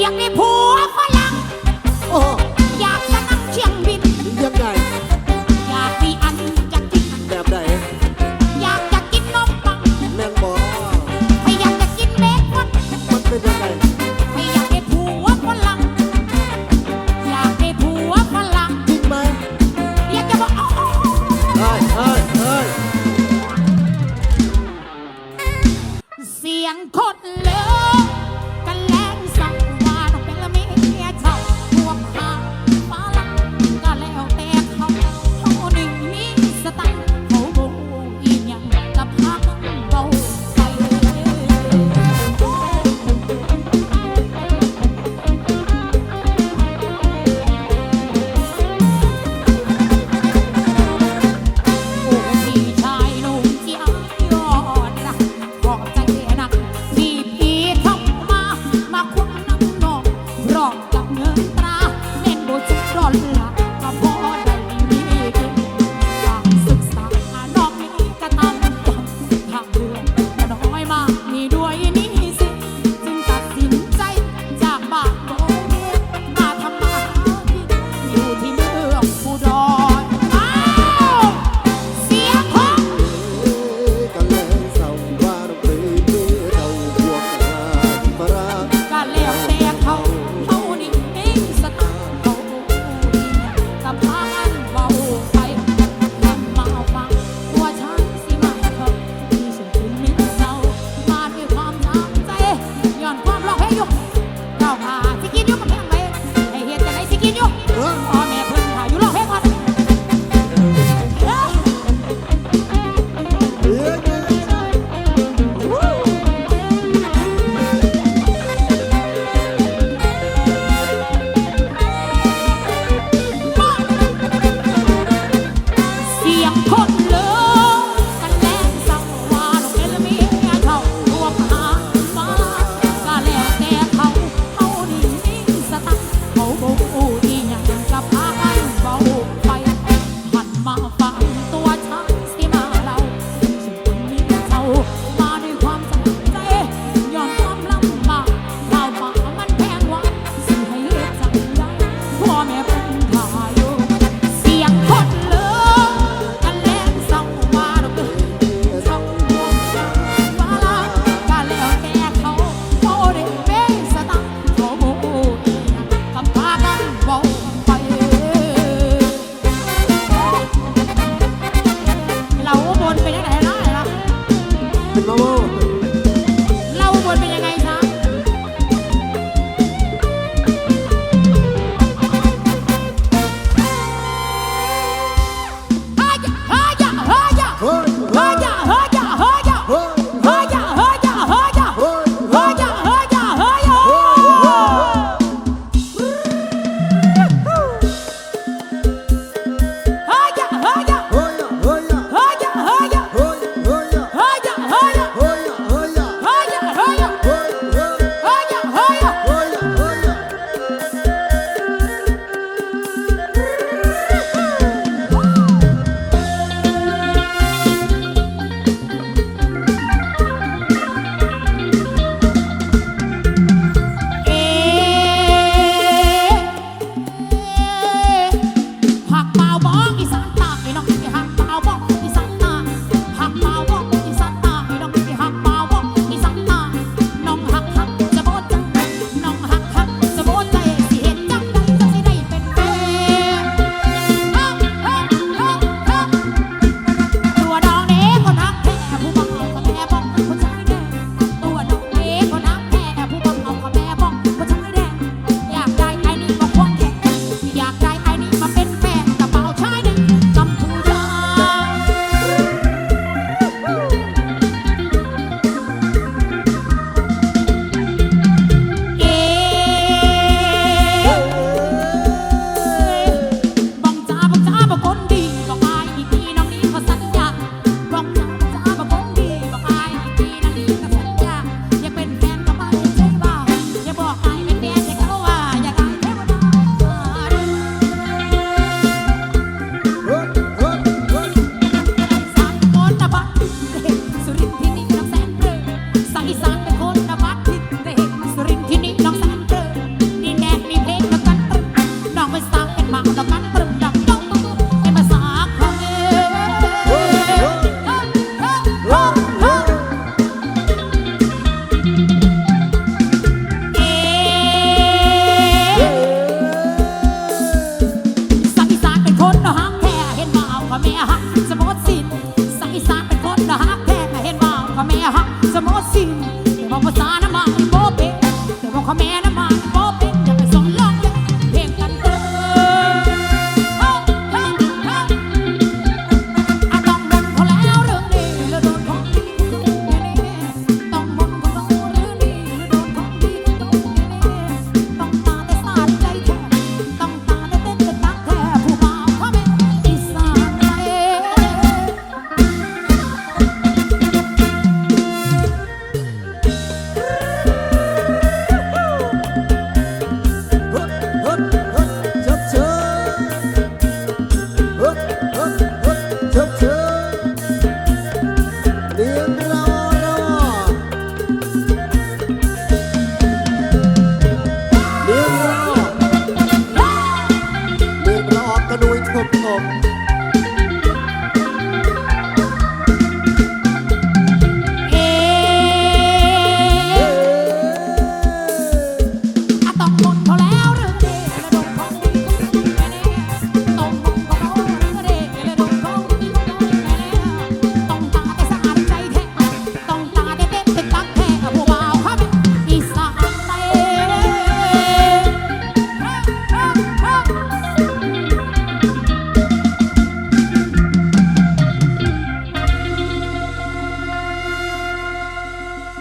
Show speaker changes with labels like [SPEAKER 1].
[SPEAKER 1] อยากได้ผัวฝรั่ง
[SPEAKER 2] โอ้
[SPEAKER 1] อยากจะนั่งเชียงบิน
[SPEAKER 2] อยากได้
[SPEAKER 1] อยากมีอันจะกิน แบบ
[SPEAKER 2] ไหน
[SPEAKER 1] อยากจะกินนมปัง แม
[SPEAKER 2] งบอ
[SPEAKER 1] ไม่อยากจะกินเบคอน
[SPEAKER 2] มันเป็นยังไง
[SPEAKER 1] ไม่อยากได้ผัวฝรั่งอยากได้ผัวฝรั่งจริ
[SPEAKER 2] งไหม
[SPEAKER 1] อยากจะบอกโอาเอาเฮ้ย
[SPEAKER 2] เฮ้ยเฮ้ย
[SPEAKER 1] เสียงคนเลิก มอสิมแต่บอกภาษาน้ำมันโบเปแต่บอกขแม่น้ำ
[SPEAKER 2] นุยครบครบ